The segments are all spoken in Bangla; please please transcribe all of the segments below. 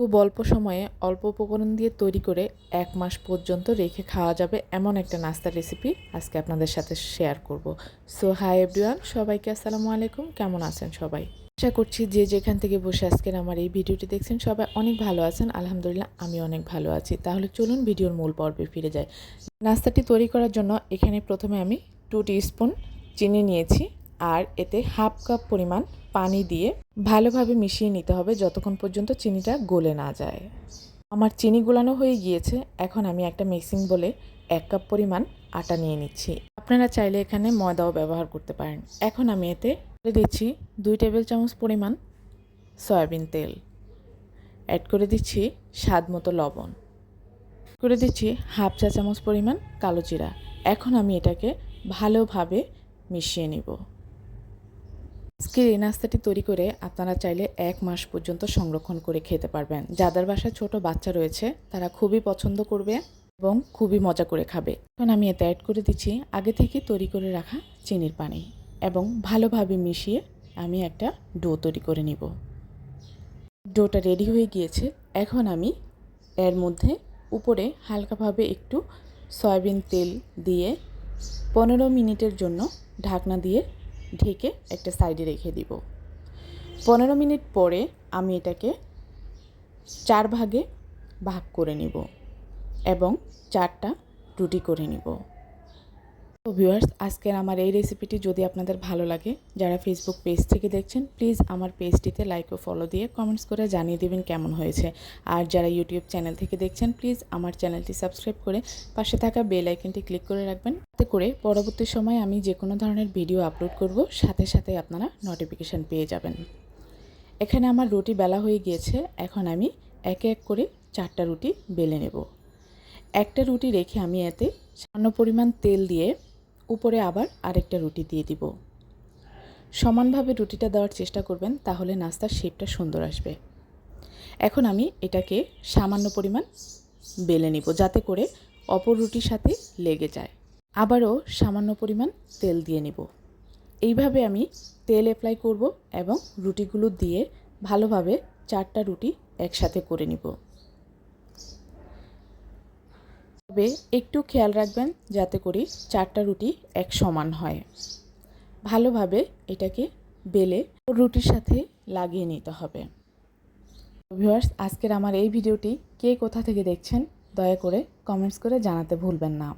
খুব অল্প সময়ে অল্প উপকরণ দিয়ে তৈরি করে এক মাস পর্যন্ত রেখে খাওয়া যাবে এমন একটা নাস্তার রেসিপি আজকে আপনাদের সাথে শেয়ার করব। সো হাই এভরিওয়ান সবাইকে আসসালামু আলাইকুম। কেমন আছেন সবাই? আশা করছি যে যেখান থেকে বসে আজকের আমার এই ভিডিওটি দেখছেন সবাই অনেক ভালো আছেন। আলহামদুলিল্লাহ আমি অনেক ভালো আছি। তাহলে চলুন ভিডিওর মূল পর্বে ফিরে যাই। নাস্তাটি তৈরি করার জন্য এখানে প্রথমে আমি টু স্পুন চিনি নিয়েছি। আর এতে হাফ কাপ পরিমাণ পানি দিয়ে ভালোভাবে মিশিয়ে নিতে হবে যতক্ষণ পর্যন্ত চিনিটা গলে না যায়। আমার চিনি গোলানো হয়ে গিয়েছে, এখন আমি একটা মিক্সিং বলে এক কাপ পরিমাণ আটা নিয়ে নিচ্ছি। আপনারা চাইলে এখানে ময়দাও ব্যবহার করতে পারেন। এখন আমি এতে দিচ্ছি দুই টেবিল চামচ পরিমাণ সয়াবিন তেল। অ্যাড করে দিচ্ছি স্বাদ মতো লবণ। করে দিচ্ছি হাফ চা চামচ পরিমাণ কালো জিরা। এখন আমি এটাকে ভালোভাবে মিশিয়ে নিব। আজকের এই নাস্তাটি তৈরি করে আপনারা চাইলে এক মাস পর্যন্ত সংরক্ষণ করে খেতে পারবেন। যাদের বাসায় ছোট বাচ্চা রয়েছে, তারা খুবই পছন্দ করবে এবং খুবই মজা করে খাবে। এখন আমি এতে অ্যাড করে দিচ্ছি আগে থেকে তৈরি করে রাখা চিনির পানি এবং ভালোভাবে মিশিয়ে আমি একটা ডো তৈরি করে নিব। ডোটা রেডি হয়ে গিয়েছে। এখন আমি এর মধ্যে উপরে হালকাভাবে একটু সয়াবিন তেল দিয়ে পনেরো মিনিটের জন্য ঢাকনা দিয়ে ঢেকে একটা সাইডে রেখে দিব। পনেরো মিনিট পরে আমি এটাকে চার ভাগে ভাগ করে নিব এবং চারটা রুটি করে নিব। তো ভিউয়ার্স আজকের আমার এই রেসিপিটি যদি আপনাদের ভালো লাগে, যারা ফেসবুক পেজ থেকে দেখছেন প্লিজ আমার পেজটিতে লাইক ও ফলো দিয়ে কমেন্টস করে জানিয়ে দেবেন কেমন হয়েছে। আর যারা ইউটিউব চ্যানেল থেকে দেখছেন প্লিজ আমার চ্যানেলটি সাবস্ক্রাইব করে পাশে থাকা বেল আইকনটি ক্লিক করে রাখবেন। তাতে করে পরবর্তী সময় আমি যে কোনো ধরনের ভিডিও আপলোড করব, সাথে সাথে আপনারা নোটিফিকেশান পেয়ে যাবেন। এখানে আমার রুটি বেলা হয়ে গিয়েছে, এখন আমি একে এক করে চারটা রুটি বেলে নেব। একটা রুটি রেখে আমি এতে সামান্য পরিমাণ তেল দিয়ে উপরে আবার আরেকটা রুটি দিয়ে দিব। সমানভাবে রুটিটা দেওয়ার চেষ্টা করবেন, তাহলে নাস্তার শেপটা সুন্দর আসবে। এখন আমি এটাকে সামান্য পরিমাণ বেলে নিব, যাতে করে অপর রুটির সাথে লেগে যায়। আবারও সামান্য পরিমাণ তেল দিয়ে নিব। এইভাবে আমি তেল অ্যাপ্লাই করব এবং রুটিগুলো দিয়ে ভালোভাবে চারটা রুটি একসাথে করে নিব। তবে একটু খেয়াল রাখবেন যাতে করে চারটা রুটি এক সমান হয়। ভালোভাবে এটাকে বেলে রুটির সাথে লাগিয়ে নিতে হবে। ভিউয়ার্স, আজকের আমার এই ভিডিওটি কে কোথা থেকে দেখছেন, দয়া করে কমেন্টস করে জানাতে ভুলবেন না।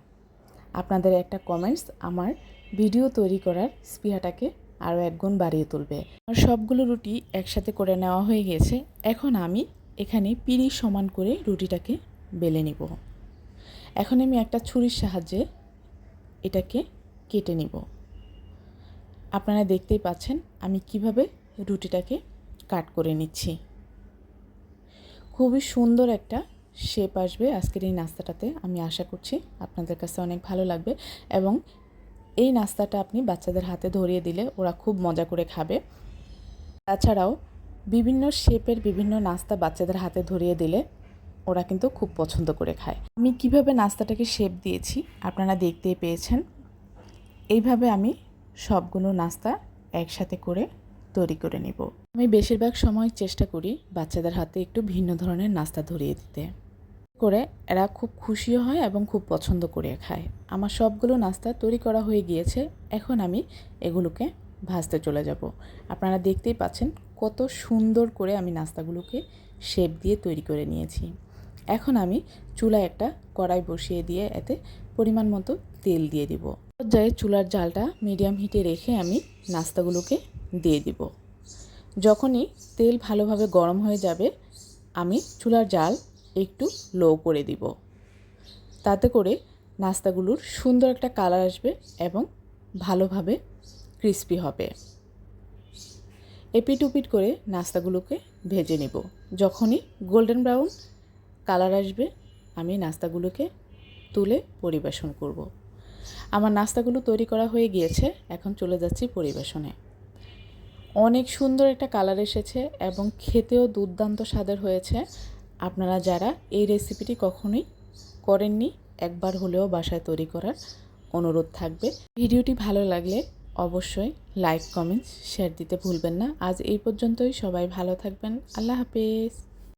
আপনাদের একটা কমেন্টস আমার ভিডিও তৈরি করার স্পিহাটাকে আরও একগুণ বাড়িয়ে তুলবে। আর সবগুলো রুটি একসাথে করে নেওয়া হয়ে গেছে। এখন আমি এখানে পিড়ি সমান করে রুটিটাকে বেলে নিব। এখন আমি একটা ছুরির সাহায্যে এটাকে কেটে নিব। আপনারা দেখতেই পাচ্ছেন আমি কীভাবে রুটিটাকে কাট করে নিচ্ছি। খুবই সুন্দর একটা শেপ আসবে আজকের এই নাস্তাটাতে, আমি আশা করছি আপনাদের কাছে অনেক ভালো লাগবে এবং এই নাস্তাটা আপনি বাচ্চাদের হাতে ধরিয়ে দিলে ওরা খুব মজা করে খাবে। তাছাড়াও বিভিন্ন শেপের বিভিন্ন নাস্তা বাচ্চাদের হাতে ধরিয়ে দিলে ওরা কিন্তু খুব পছন্দ করে খায়। আমি কীভাবে নাস্তাটাকে শেপ দিয়েছি আপনারা দেখতেই পেয়েছেন। এইভাবে আমি সবগুলো নাস্তা একসাথে করে তৈরি করে নেব। আমি বেশিরভাগ সময় চেষ্টা করি বাচ্চাদের হাতে একটু ভিন্ন ধরনের নাস্তা ধরিয়ে দিতে। করে এরা খুব খুশিও হয় এবং খুব পছন্দ করে খায়। আমার সবগুলো নাস্তা তৈরি করা হয়ে গিয়েছে, এখন আমি এগুলোকে ভাজতে চলে যাব। আপনারা দেখতেই পাচ্ছেন কত সুন্দর করে আমি নাস্তাগুলোকে শেপ দিয়ে তৈরি করে নিয়েছি। এখন আমি চুলায় একটা কড়াই বসিয়ে দিয়ে এতে পরিমাণ মতো তেল দিয়ে দিব। পর্যায়ে চুলার জালটা মিডিয়াম হিটে রেখে আমি নাস্তাগুলোকে দিয়ে দিব। যখনই তেল ভালোভাবে গরম হয়ে যাবে, আমি চুলার জাল একটু লো করে দিব। তাতে করে নাস্তাগুলোর সুন্দর একটা কালার আসবে এবং ভালোভাবে ক্রিস্পি হবে। এপিট উপিট করে নাস্তাগুলোকে ভেজে নেব। যখনই গোল্ডেন ব্রাউন কালার আসবে, আমি নাস্তাগুলোকে তুলে পরিবেশন করব। আমার নাস্তাগুলো তৈরি করা হয়ে গিয়েছে, এখন চলে যাচ্ছি পরিবেশনে। অনেক সুন্দর একটা কালার এসেছে এবং খেতেও দুর্দান্ত স্বাদের হয়েছে। আপনারা যারা এই রেসিপিটি কখনোই করেননি, একবার হলেও বাসায় তৈরি করার অনুরোধ থাকবে। ভিডিওটি ভালো লাগলে অবশ্যই লাইক, কমেন্টস, শেয়ার দিতে ভুলবেন না। আজ এই পর্যন্তই, সবাই ভালো থাকবেন। আল্লাহ হাফেজ।